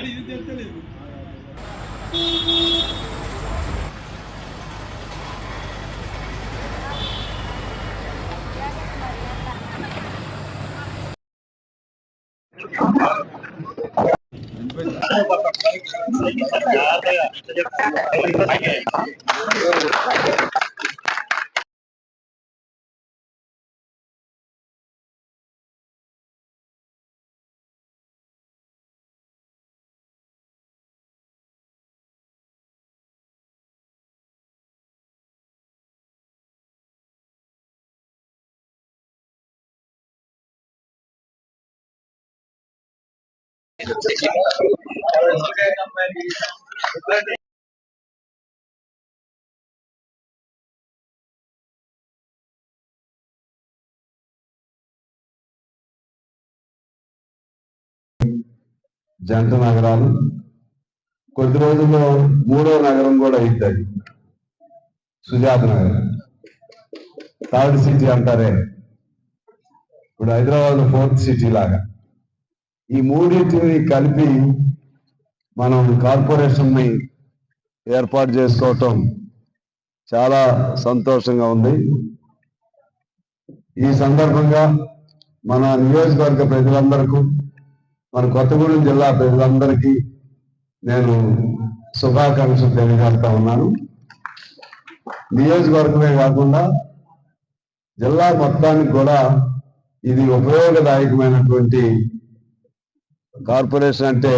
acredito dele ter lido. జంట నగరాలు కొద్ది రోజుల్లో మూడో నగరం కూడా అవుతుంది సుజాత నగరం థర్డ్ సిటీ అంటారే ఇప్పుడు హైదరాబాద్ ఫోర్త్ సిటీ లాగా ఈ మూడింటిని కలిపి మనం కార్పొరేషన్ని ఏర్పాటు చేసుకోవటం చాలా సంతోషంగా ఉంది. ఈ సందర్భంగా మన నియోజకవర్గ ప్రజలందరికీ మన కొత్తగూడెం జిల్లా ప్రజలందరికీ నేను శుభాకాంక్షలు తెలియజేస్తా ఉన్నాను. నియోజకవర్గమే కాకుండా జిల్లా మొత్తానికి కూడా ఇది ఉపయోగదాయకమైనటువంటి కార్పొరేషన్ అంటే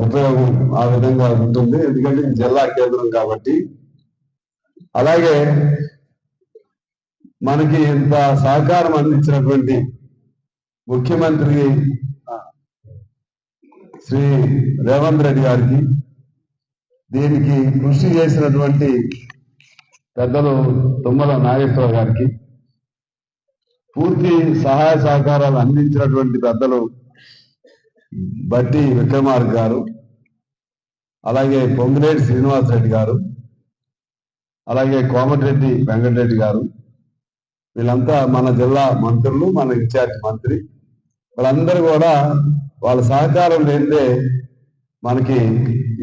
ఉపయోగం ఆ విధంగా ఉంటుంది. ఎందుకంటే జిల్లా కేంద్రం కాబట్టి. అలాగే మనకి ఇంత సహకారం అందించినటువంటి ముఖ్యమంత్రి శ్రీ రేవంత్ రెడ్డి గారికి దీనికి కృషి చేసినటువంటి పెద్దలు తుమ్మల నాగేశ్వర గారికి పూర్తి సహాయ సహకారాలు అందించినటువంటి పెద్దలు బట్టి విక్రమార్ గారు అలాగే పొంగిరెడ్డి శ్రీనివాస్ రెడ్డి గారు అలాగే కోమటిరెడ్డి వెంకటరెడ్డి గారు వీళ్ళంతా మన జిల్లా మంత్రులు మన ఇన్ఛార్జ్ మంత్రి. వాళ్ళందరూ కూడా వాళ్ళ సహకారం లేదే మనకి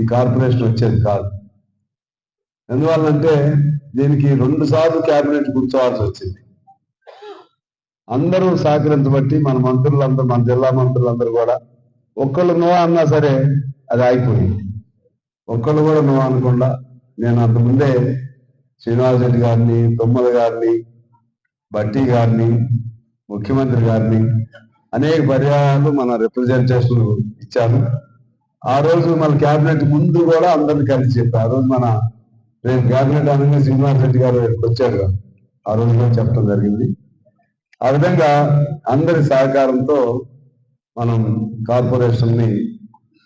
ఈ కార్పొరేషన్ వచ్చేది కాదు. ఎందువల్లంటే దీనికి రెండు సార్లు క్యాబినెట్ కూర్చోవాల్సి వచ్చింది. అందరూ సహకరించబట్టి మన మంత్రులందరూ మన జిల్లా మంత్రులందరూ కూడా ఒక్కళ్ళు నో అన్నా సరే అది ఆగిపోయింది ఒక్కళ్ళు కూడా నో అనకుండా నేను అంతకుముందే శ్రీనివాస్ రెడ్డి గారిని తుమ్మల గారిని బట్టి గారిని ముఖ్యమంత్రి గారిని అనేక పర్యాయాలు మన రిప్రజెంటేషన్ ఇచ్చాను. ఆ రోజు మన క్యాబినెట్ ముందు కూడా అందరిని కలిసి చెప్పారు ఆ రోజు మన రేపు క్యాబినెట్ అనగా శ్రీనివాస్ రెడ్డి గారు వచ్చారు ఆ రోజు కూడా చెప్పడం జరిగింది. ఆ విధంగా అందరి సహకారంతో మనం కార్పొరేషన్ని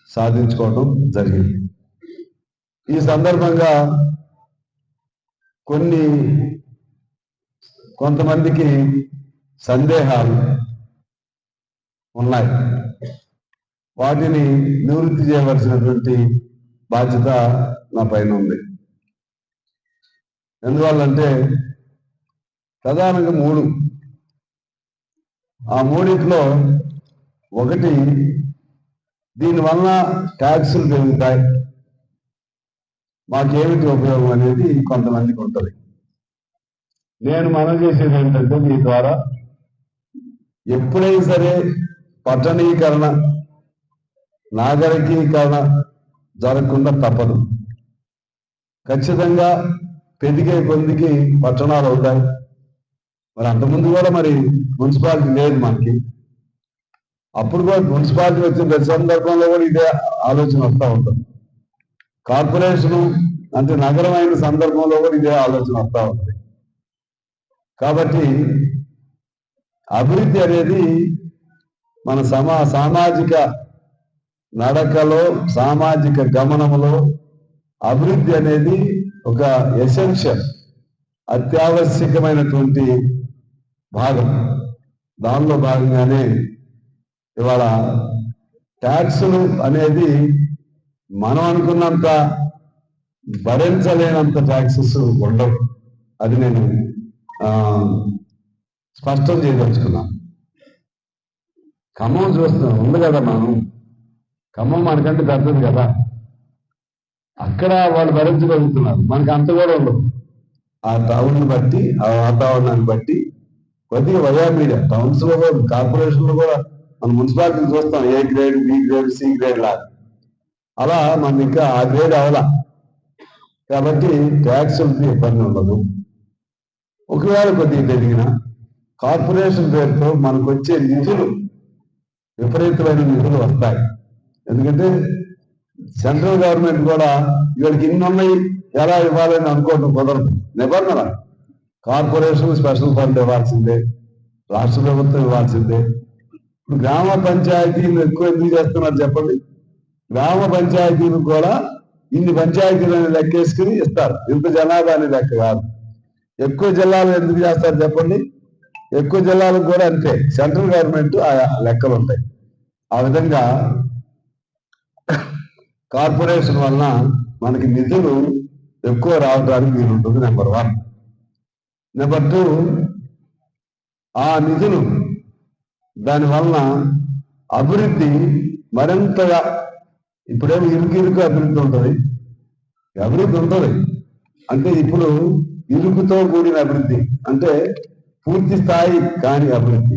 సాధించుకోవడం జరిగింది. ఈ సందర్భంగా కొన్ని కొంతమందికి సందేహాలు ఉన్నాయి. వాటిని నివృత్తి చేయవలసినటువంటి బాధ్యత నా పైన ఉంది. ఎందువల్లంటే ప్రధానంగా మూడు. ఆ మూడింటిలో ఒకటి దీనివల్ల ట్యాక్సులు పెరుగుతాయి. మాకేమిటి ఉపయోగం అనేది కొంతమందికి ఉంటుంది. నేను మనం చేసేది ఏంటంటే మీ ద్వారా ఎప్పుడైనా సరే పట్టణీకరణ నాగరికీకరణ జరగకుండా తప్పదు. ఖచ్చితంగా పెరిగే కొద్దికి పట్టణాలు అవుతాయి. మరి అంతకుముందు కూడా మరి మున్సిపాలిటీ లేదు మనకి. అప్పుడు కూడా మున్సిపాలిటీ వచ్చిన ప్రతి సందర్భంలో కూడా ఇదే ఆలోచన వస్తూ ఉంటుంది. కార్పొరేషన్ అంటే నగరం అయిన సందర్భంలో కూడా ఇదే ఆలోచన వస్తూ ఉంటుంది కాబట్టి అభివృద్ధి అనేది మన సమా సామాజిక నడకలో సామాజిక గమనంలో అభివృద్ధి అనేది ఒక ఎసెన్షియల్ అత్యావశ్యకమైనటువంటి భాగం. దానిలో భాగంగానే ఇవాళ ట్యాక్సులు అనేది మనం అనుకున్నంత భరించలేనంత ట్యాక్సెస్ ఉండవు. అది నేను స్పష్టం చేయదలుచుకున్నాను ఖమ్మం చూస్తున్నాం ఉంది కదా మనం. ఖమ్మం మనకంటే పెద్దది కదా. అక్కడ వాళ్ళు భరించగలుగుతున్నారు. మనకి అంత కూడా ఉండదు. ఆ టౌన్ బట్టి ఆ వాతావరణాన్ని బట్టి కొద్దిగా వయా మీడియా టౌన్స్లో కూడా కార్పొరేషన్లో కూడా మన మున్సిపాలిటీ చూస్తాం A grade B grade C grade లాగా. అలా మనం ఇంకా ఆ గ్రేడ్ అవలా. కాబట్టి ట్యాక్సులకి ఇబ్బంది ఉండదు. ఒకవేళ కొద్దిగా పెరిగిన కార్పొరేషన్ పేరుతో మనకు వచ్చే నిధులు విపరీతమైన నిధులు వస్తాయి. ఎందుకంటే సెంట్రల్ గవర్నమెంట్ కూడా ఇక్కడికి ఇన్ని ఉన్నాయి ఎలా ఇవ్వాలని అనుకోవడం కుదరదు. నిబంధన కార్పొరేషన్ స్పెషల్ ఫండ్ ఇవ్వాల్సిందే రాష్ట్ర ప్రభుత్వం ఇవ్వాల్సిందే. ఇప్పుడు గ్రామ పంచాయతీలు ఎక్కువ ఎందుకు చేస్తున్నారు చెప్పండి? గ్రామ పంచాయతీలు కూడా ఇన్ని పంచాయతీలను లెక్కేసుకుని ఇస్తారు. ఇంత జనాభా అని లెక్క కాదు. ఎక్కువ జిల్లాలు ఎందుకు చేస్తారు చెప్పండి? ఎక్కువ జిల్లాలకు కూడా అంతే. సెంట్రల్ గవర్నమెంట్ ఆ లెక్కలు ఉంటాయి. ఆ విధంగా కార్పొరేషన్ వలన మనకి నిధులు ఎక్కువ రావడానికి వీలుంటుంది నెంబర్ వన్. నెంబర్ టూ ఆ నిధులు దాని వలన అభివృద్ధి మరింతగా ఇప్పుడేమో ఇరుకు ఇరుకు అభివృద్ధి ఉంటుంది. అభివృద్ధి ఉంటుంది. అంటే ఇప్పుడు ఇరుకుతో కూడిన అభివృద్ధి. అంటే పూర్తి స్థాయి కాని అభివృద్ధి.